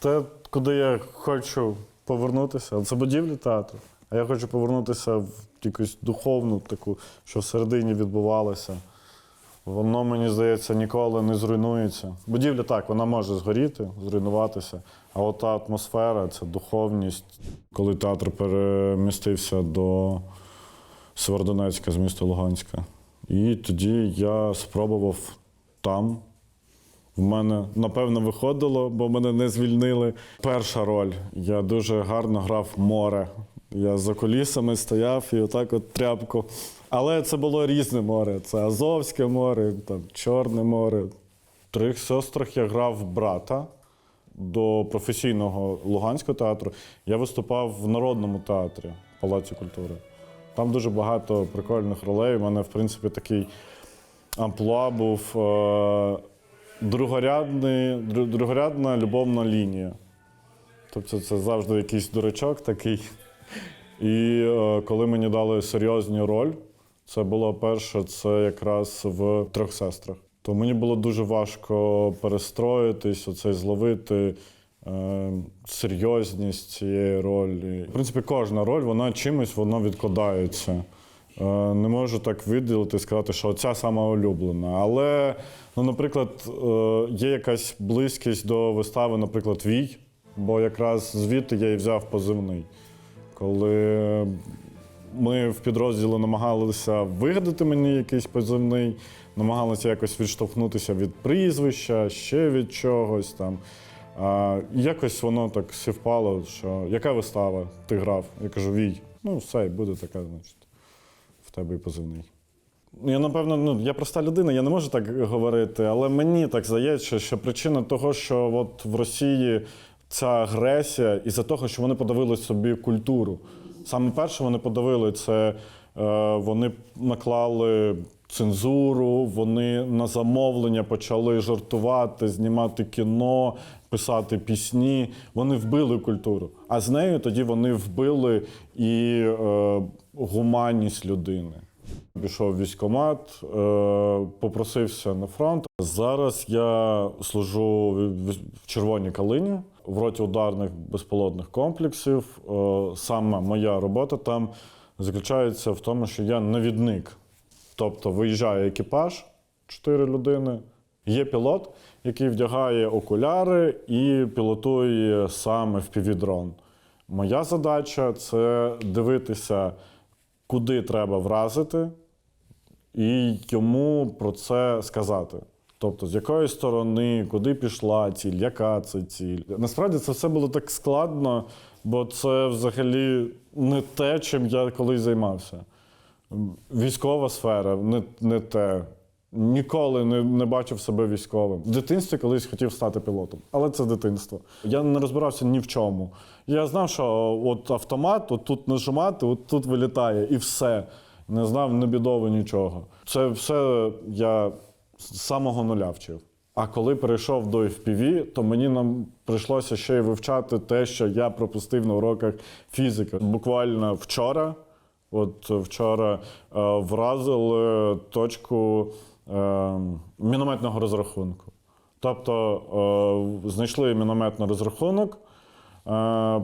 те, куди я хочу повернутися, це будівлі театру. А я хочу повернутися в якусь духовну таку, що всередині відбувалося. Воно, мені здається, ніколи не зруйнується. Будівля так, вона може згоріти, зруйнуватися. А от та атмосфера, це духовність. Коли театр перемістився до Северодонецька з міста Луганська. І тоді я спробував там. В мене напевно виходило, бо мене не звільнили. Перша роль. Я дуже гарно грав море. Я за колісами стояв і отак от тряпку. Але це було різне море. Це Азовське море, там, Чорне море. В трьох сестрах я грав брата до професійного Луганського театру. Я виступав в народному театрі Палаці культури. Там дуже багато прикольних ролей. У мене, в принципі, такий амплуа був е, другорядний, другорядна любовна лінія. Тобто це завжди якийсь дурачок такий. І е, коли мені дали серйозну роль, це було перше, це якраз в трьох сестрах. То мені було дуже важко перестроїтись, оцей зловити е, серйозність цієї ролі. В принципі, кожна роль, вона чимось вона відкладається. Е, не можу так виділити і сказати, що ця сама улюблена. Але, ну, наприклад, е, є якась близькість до вистави, наприклад, Вій, бо якраз звідти я і взяв позивний. Коли ми в підрозділі намагалися вигадати мені якийсь позивний, намагалися якось відштовхнутися від прізвища, ще від чогось там. А, якось воно так сівпало, що яка вистава ти грав? Я кажу, Вій. Ну, все, буде така, значить, тебе і позивний. Я, напевно, ну, я проста людина, я не можу так говорити, але мені так здається, що причина того, що от в Росії ця агресія, із-за того, що вони подавили собі культуру. Саме перше вони подавили це, е, вони наклали цензуру, вони на замовлення почали жартувати, знімати кіно, писати пісні. Вони вбили культуру. А з нею тоді вони вбили і е, гуманність людини. Пішов в військкомат, е, попросився на фронт. Зараз я служу в Червоній калині в роті ударних безпілотних комплексів. Е, Саме моя робота там заключається в тому, що я навідник. Тобто виїжджає екіпаж, чотири людини. Є пілот, який вдягає окуляри і пілотує саме в впівдрон. Моя задача це дивитися, куди треба вразити, і йому про це сказати. Тобто, з якої сторони, куди пішла ціль, яка це ціль. Насправді це все було так складно, бо це взагалі не те, чим я колись займався. Військова сфера не, не те. Ніколи не, не бачив себе військовим. В дитинстві колись хотів стати пілотом, але це дитинство. Я не розбирався ні в чому. Я знав, що от автомат, от тут нажимати, от тут вилітає, і все. Не знав ні бідови, нічого. Це все я з самого нуля вчив. А коли перейшов до FPV, то мені нам прийшлося ще й вивчати те, що я пропустив на уроках фізики. Буквально вчора, от вчора е, вразили точку е, мінометного розрахунку. Тобто е, знайшли мінометний розрахунок,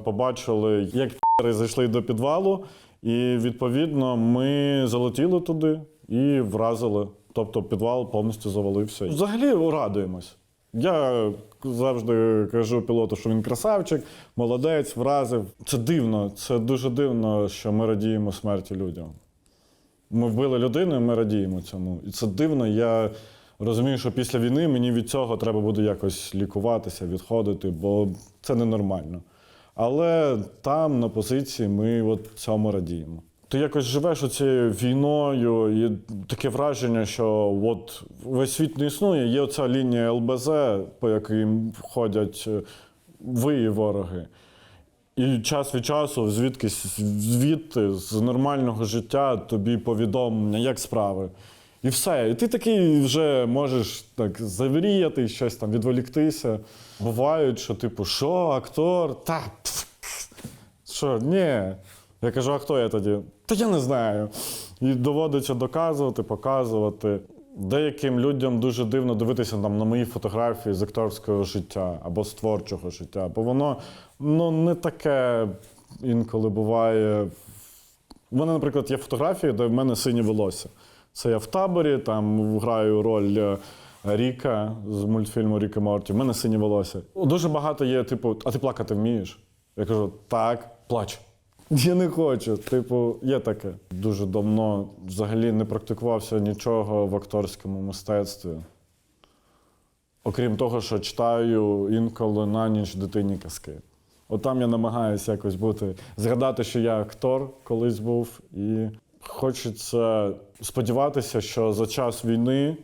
побачили, як пі***ри зайшли до підвалу, і відповідно ми залетіли туди і вразили. Тобто підвал повністю завалився. Взагалі радуємось. Я завжди кажу пілоту, що він красавчик, молодець, вразив. Це дивно, це дуже дивно, що ми радіємо смерті людям. Ми вбили людину, і ми радіємо цьому. І це дивно. Я розумію, що після війни мені від цього треба буде якось лікуватися, відходити, бо це ненормально. Але там, на позиції, ми от цьому радіємо. Ти якось живеш оцією війною, і таке враження, що от весь світ не існує, є оця лінія ЛБЗ, по яким ходять е, ви і вороги. І час від часу, звідкись звідти, з нормального життя, тобі повідомлення, як справи. І все. І ти такий вже можеш так завріяти, щось там відволіктися. Бувають, що типу, що, актор? Та пф, пф, що, ні. Я кажу, а хто я тоді? Та я не знаю. І доводиться доказувати, показувати. Деяким людям дуже дивно дивитися там, на мої фотографії з акторського життя або з творчого життя, бо воно ну, не таке інколи буває. У мене, наприклад, є фотографії, де в мене синє волосся. Це я в таборі, там граю роль е, Ріка з мультфільму Ріка Морті. В мене синє волосся. Дуже багато є, типу, а ти плакати вмієш? Я кажу, так, плач. Я не хочу. Типу, є таке. Дуже давно взагалі не практикувався нічого в акторському мистецтві. Окрім того, що читаю інколи на ніч дитині казки. От там я намагаюся якось бути, згадати, що я актор колись був, і хочеться сподіватися, що за час війни е,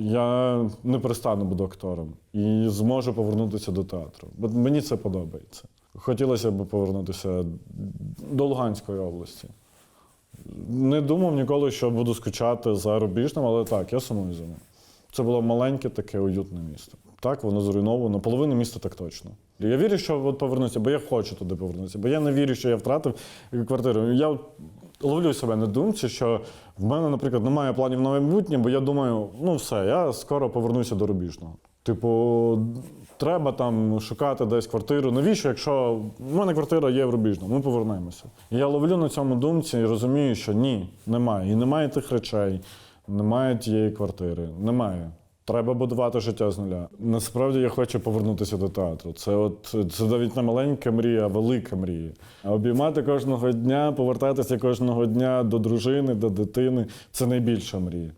я не перестану бути актором і зможу повернутися до театру. Бо мені це подобається. Хотілося б повернутися до Луганської області. Не думав ніколи, що буду скучати за Рубіжним, але так, я сумую за ним. Це було маленьке, таке уютне місто. Так, воно зруйновано. Половина міста так точно. Я вірю, що от повернуся, бо я хочу туди повернутися. Бо я не вірю, що я втратив квартиру. Я ловлю себе на думці, що в мене, наприклад, немає планів на майбутнє, бо я думаю, ну все, я скоро повернуся до Рубіжного. Типу, треба там шукати десь квартиру. Навіщо, якщо в мене квартира є в ми повернемося. Я ловлю на цьому думці і розумію, що ні, немає. І немає тих речей, немає тієї квартири. Немає. Треба будувати життя з нуля. Насправді я хочу повернутися до театру. Це от це навіть не маленька мрія, а велика мрія. А обіймати кожного дня, повертатися кожного дня до дружини, до дитини це найбільша мрія.